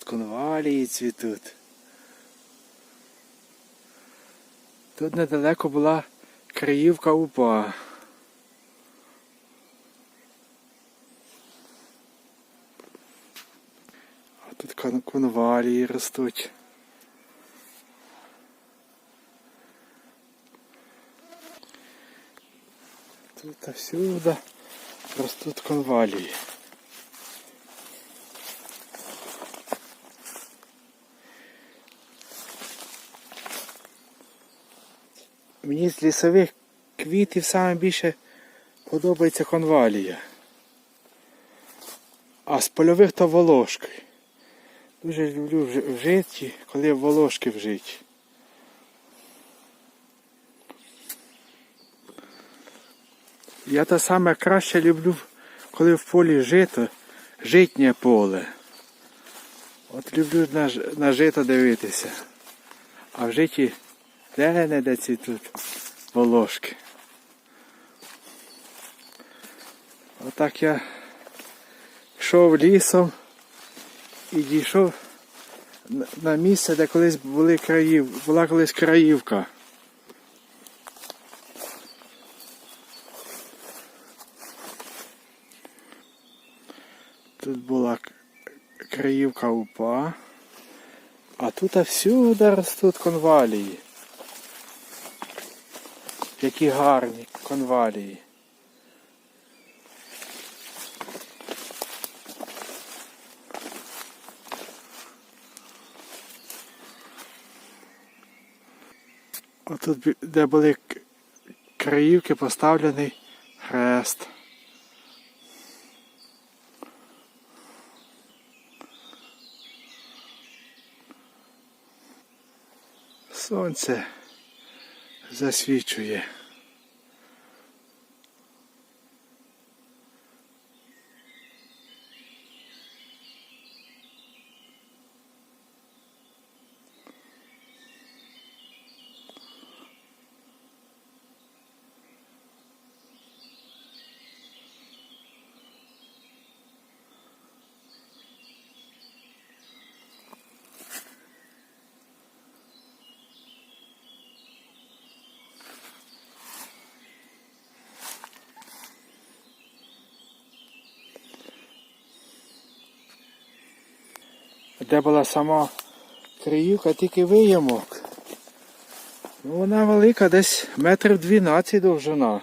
конвалії цвітуть. Тут недалеко була Криївка УПА. А тут конвалії ростуть. Тут всюди ростуть конвалії. Мені з лісових квітів саме більше подобається конвалія. А з польових то волошки. Дуже люблю в житті, коли волошки в житті. Я те саме краще люблю, коли в полі жито, житнє поле. От люблю на, на жито дивитися. А в житті де не де цвітуть волошки. Отак я йшов лісом і дійшов на місце, де колись були країв, була колись краївка. Тут була краївка УПА, а тут всюди ростуть конвалії. Які гарні конвалії. Отут, де були краївки, поставлений хрест. Сонце засвічує. Де була сама криївка, тільки виямок. Ну, вона велика, десь метрів 12 довжина.